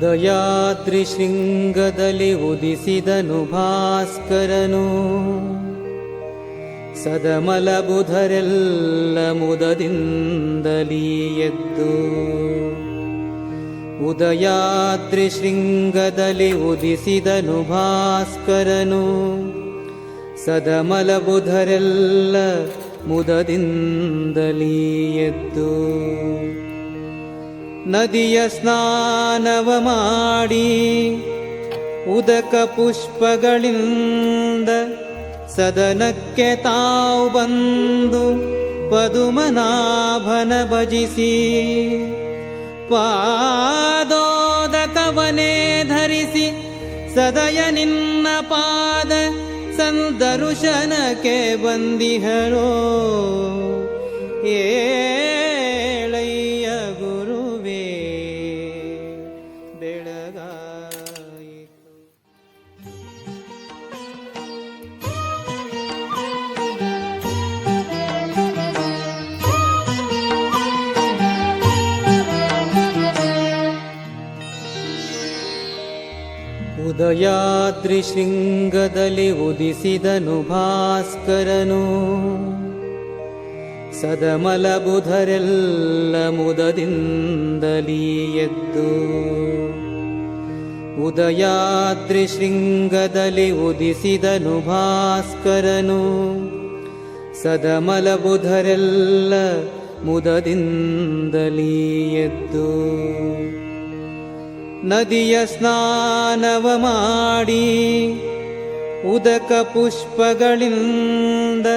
ಉದಯಾದ್ರಿ ಶೃಂಗದಲ್ಲಿ ಉದಿಸಿದನು ಭಾಸ್ಕರನು. ಸದಮಲ ಬುಧರೆಲ್ಲ ಮುದದಿಂದಲೀ ಎದ್ದು ಉದಯಾದ್ರಿ ಶೃಂಗದಲ್ಲಿ ಉದಿಸಿದನು ಭಾಸ್ಕರನು. ಸದಮಲ ಬುಧರೆಲ್ಲ ಮುದದಿಂದಲೀ ಎದ್ದು ನದಿಯ ಸ್ನಾನವ ಮಾಡಿ ಉದಕ ಪುಷ್ಪಗಳಿಂದ ಸದನಕ್ಕೆ ತಾವು ಬಂದು ಪದುಮನಾಭನ ಭಜಿಸಿ ಪಾದೋದಕವನೇ ಧರಿಸಿ ಸದಯ ನಿನ್ನ ಪಾದ ಸಂದರುಶನಕ್ಕೆ ಬಂದಿಹರೋ. ಏಳಯ್ಯ ಉದಯಾದ್ರಿ ಶೃಂಗದಲ್ಲಿ ಉದಿಸಿದನು ಭಾಸ್ಕರನು. ಸದಮಲ ಬುಧರೆಲ್ಲ ಮುದದಿಂದಲೀ ಎದ್ದು ಉದಯಾದ್ರಿ ಶೃಂಗದಲ್ಲಿ ಉದಿಸಿದನು ಭಾಸ್ಕರನು. ಸದಮಲ ಬುಧರೆಲ್ಲ ಮುದದಿಂದಲೀ ಎದ್ದು ನದಿಯ ಸ್ನಾನವ ಮಾಡಿ ಉದಕ ಪುಷ್ಪಗಳಿಂದ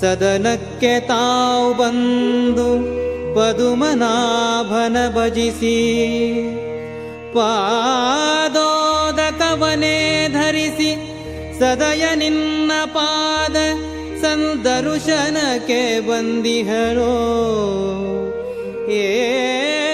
ಸದನಕ್ಕೆ ತಾವು ಬಂದು ಪದುಮನಾಭನ ಭಜಿಸಿ ಪಾದೋದಕವನೇ ಧರಿಸಿ ಸದಯ ನಿನ್ನ ಪಾದ ಸಂದರುಶನಕ್ಕೆ ಬಂದಿಹರೋ ಏಳಯ್ಯ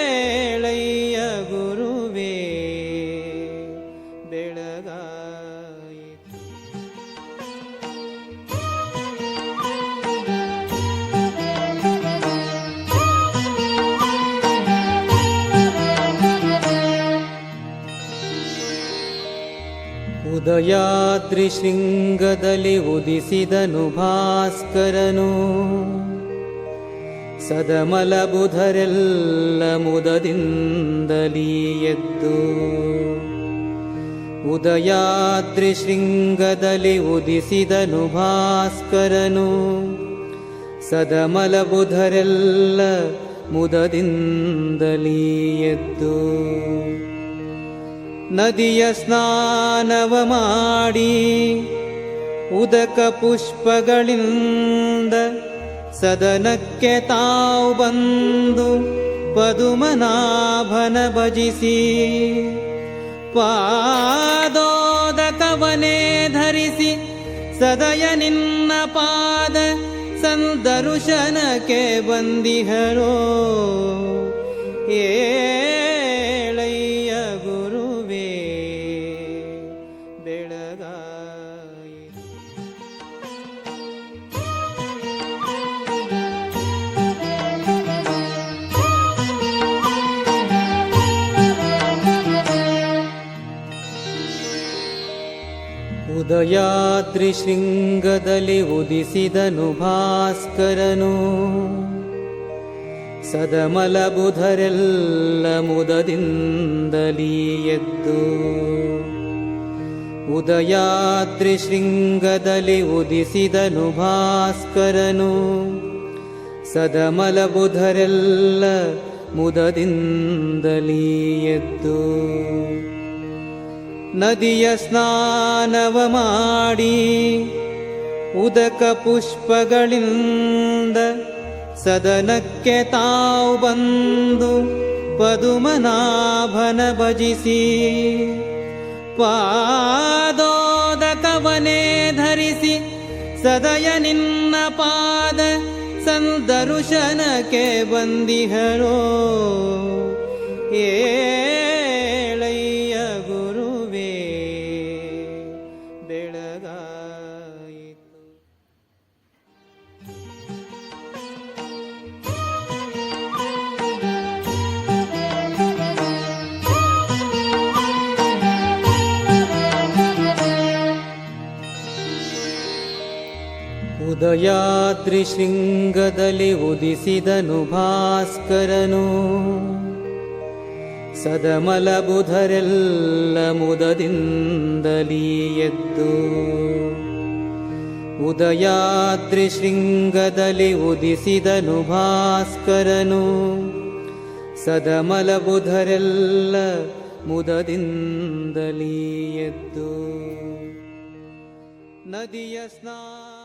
ಉದಯಾದ್ರಿ ಶೃಂಗದಲ್ಲಿ ಉದಿಸಿದನು ಭಾಸ್ಕರನು ಸದಮಲ ಬುಧರೆಲ್ಲ ಮುದದಿಂದಲೀ ಎದ್ದು ಉದಯಾದ್ರಿ ಶೃಂಗದಲ್ಲಿ ಉದಿಸಿದನು ಭಾಸ್ಕರನು ಸದಮಲ ಬುಧರೆಲ್ಲ ಮುದದಿಂದಲೀ ಎದ್ದು ನದಿಯ ಸ್ನಾನವ ಮಾಡಿ ಉದಕ ಪುಷ್ಪಗಳಿಂದ ಸದನಕ್ಕೆ ತಾವು ಬಂದು ಪದುಮನಾಭನ ಭಜಿಸಿ ಪಾದೋದಕವನೇ ಧರಿಸಿ ಸದಯ ನಿನ್ನ ಪಾದ ಸಂದರುಶನಕ್ಕೆ ಬಂದಿಹರೋ ಏಳಯ್ಯ ಉದಯಾದ್ರಿ ಶೃಂಗದಲ್ಲಿ ಉದಿಸಿದನು ಭಾಸ್ಕರನು. ಸದಮಲ ಬುಧರೆಲ್ಲ ಮುದದಿಂದಲೀ ಎದ್ದು ಉದಯಾದ್ರಿ ಶೃಂಗದಲ್ಲಿ ಉದಿಸಿದನು ಭಾಸ್ಕರನು. ಸದಮಲ ಬುಧರೆಲ್ಲ ಮುದದಿಂದಲೀ ಎದ್ದು ನದಿಯ ಸ್ನಾನವ ಮಾಡಿ ಉದಕ ಪುಷ್ಪಗಳಿಂದ ಸದನಕ್ಕೆ ತಾವು ಬಂದು ಪದುಮನಾಭನ ಭಜಿಸಿ ಪಾದೋದಕವನೇ ಧರಿಸಿ ಸದಯ ನಿನ್ನ ಪಾದ ಸಂದರುಶನಕ್ಕೆ ಬಂದಿಹರೋ ಉದಯಾದ್ರಿ ಶೃಂಗದಲ್ಲಿ ಉದಿಸಿದನು ಭಾಸ್ಕರನು. ಸದಮಲ ಬುಧರೆಲ್ಲ ಮುದದಿಂದಲೀ ಎದ್ದು ಉದಯಾದ್ರಿ ಶೃಂಗದಲ್ಲಿ ಉದಿಸಿದನು ಭಾಸ್ಕರನು. ಸದಮಲ ಬುಧರೆಲ್ಲ ಮುದದಿಂದಲೀ ಎದ್ದು ನದಿಯ ಸ್ನಾನ